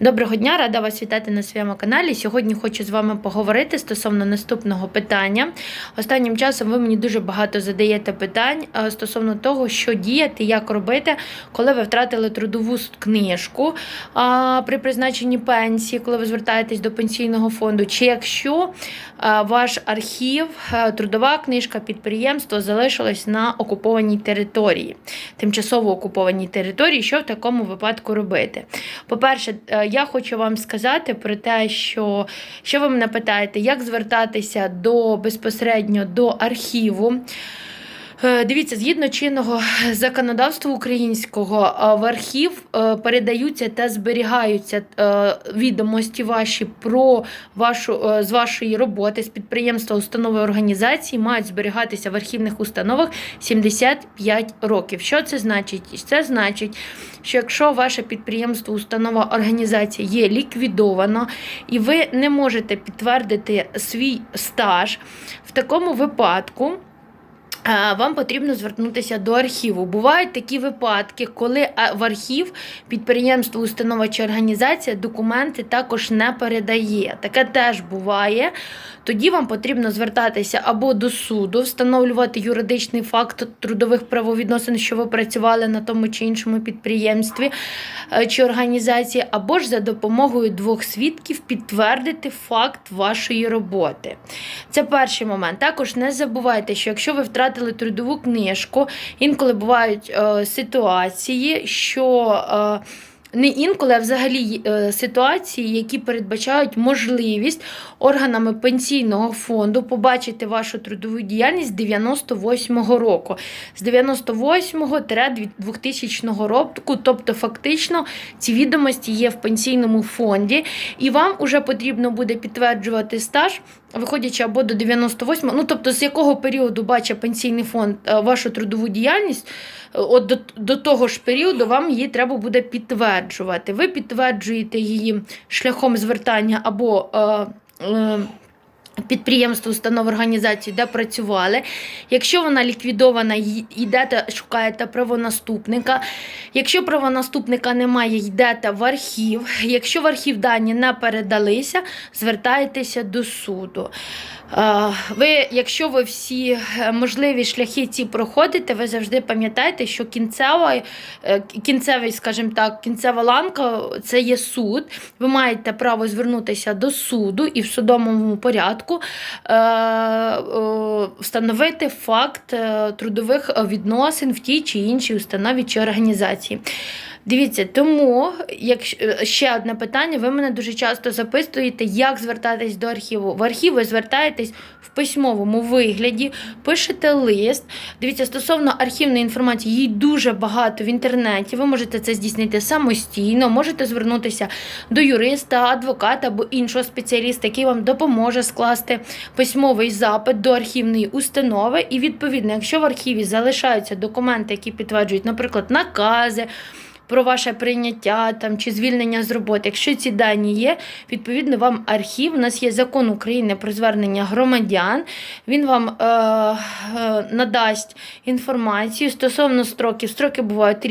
Доброго дня, рада вас вітати на своєму каналі. Сьогодні хочу з вами поговорити стосовно наступного питання. Останнім часом ви мені дуже багато задаєте питань е, стосовно того, що діяти, як робити, коли ви втратили трудову книжку при призначенні пенсії, коли ви звертаєтесь до пенсійного фонду, чи якщо е, ваш архів, е, трудова книжка, підприємство залишилось на окупованій території, тимчасово окупованій території, що в такому випадку робити? По-перше, я хочу вам сказати про те, що що ви мене питаєте, як звертатися до безпосередньо до архіву. Е, Дивіться, згідно чинного законодавства українського, е, в архів е, передаються та зберігаються відомості ваші про вашу з вашої роботи з підприємства, установи організації мають зберігатися в архівних установах 75 років. Що це значить? Це значить, що якщо ваше підприємство, установа організація є ліквідовано, і ви не можете підтвердити свій стаж, в такому випадку. Вам потрібно звернутися до архіву. Бувають такі випадки, коли в архів підприємство, установа чи організація документи також не передає. Таке теж буває. Тоді вам потрібно звертатися або до суду, встановлювати юридичний факт трудових правовідносин, що ви працювали на тому чи іншому підприємстві е, чи організації, або ж за допомогою двох свідків підтвердити факт вашої роботи. Це перший момент. Також не забувайте, що якщо ви втратили трудову книжку, інколи бувають е, ситуації, що. Е, не інколи, а взагалі е, ситуації, які передбачають можливість органами пенсійного фонду побачити вашу трудову діяльність з 98-го року, з 98-го 2000 року, тобто фактично ці відомості є в пенсійному фонді, і вам вже потрібно буде підтверджувати стаж, виходячи або до 98-го, ну тобто з якого періоду бачить пенсійний фонд е, вашу трудову діяльність, е, от до, до того ж періоду вам її треба буде підтверджувати. Ви підтверджуєте її шляхом звертання або. Е, е, Підприємство, установ організації, де працювали. Якщо вона ліквідована, йдете, шукаєте правонаступника. Якщо правонаступника немає, йдете в архів. Якщо в архів дані не передалися, звертаєтеся до суду. Ви, якщо ви всі е, можливі шляхи ці проходите, ви завжди пам'ятаєте, що кінцева, е, кінцевий, скажімо так, кінцева ланка це є суд. Ви маєте право звернутися до суду і в судовому порядку е, е, встановити факт е, трудових відносин в тій чи іншій установі чи організації. Дивіться, тому якщо е, ще одне питання, ви мене дуже часто запитуєте, як звертатись до архіву. В архів ви звертаєтесь в письмовому вигляді, пишете лист. Дивіться, стосовно архівної інформації, її дуже багато в інтернеті. Ви можете це здійснити самостійно, можете звернутися до юриста, адвоката або іншого спеціаліста, який вам допоможе скласти письмовий запит до архівної установи. І відповідно, якщо в архіві залишаються документи, які підтверджують, наприклад, накази про ваше прийняття там чи звільнення з роботи. Якщо ці дані є, відповідно вам архів. У нас є закон України про звернення громадян. Він вам е, е, надасть інформацію стосовно строків. Строки бувають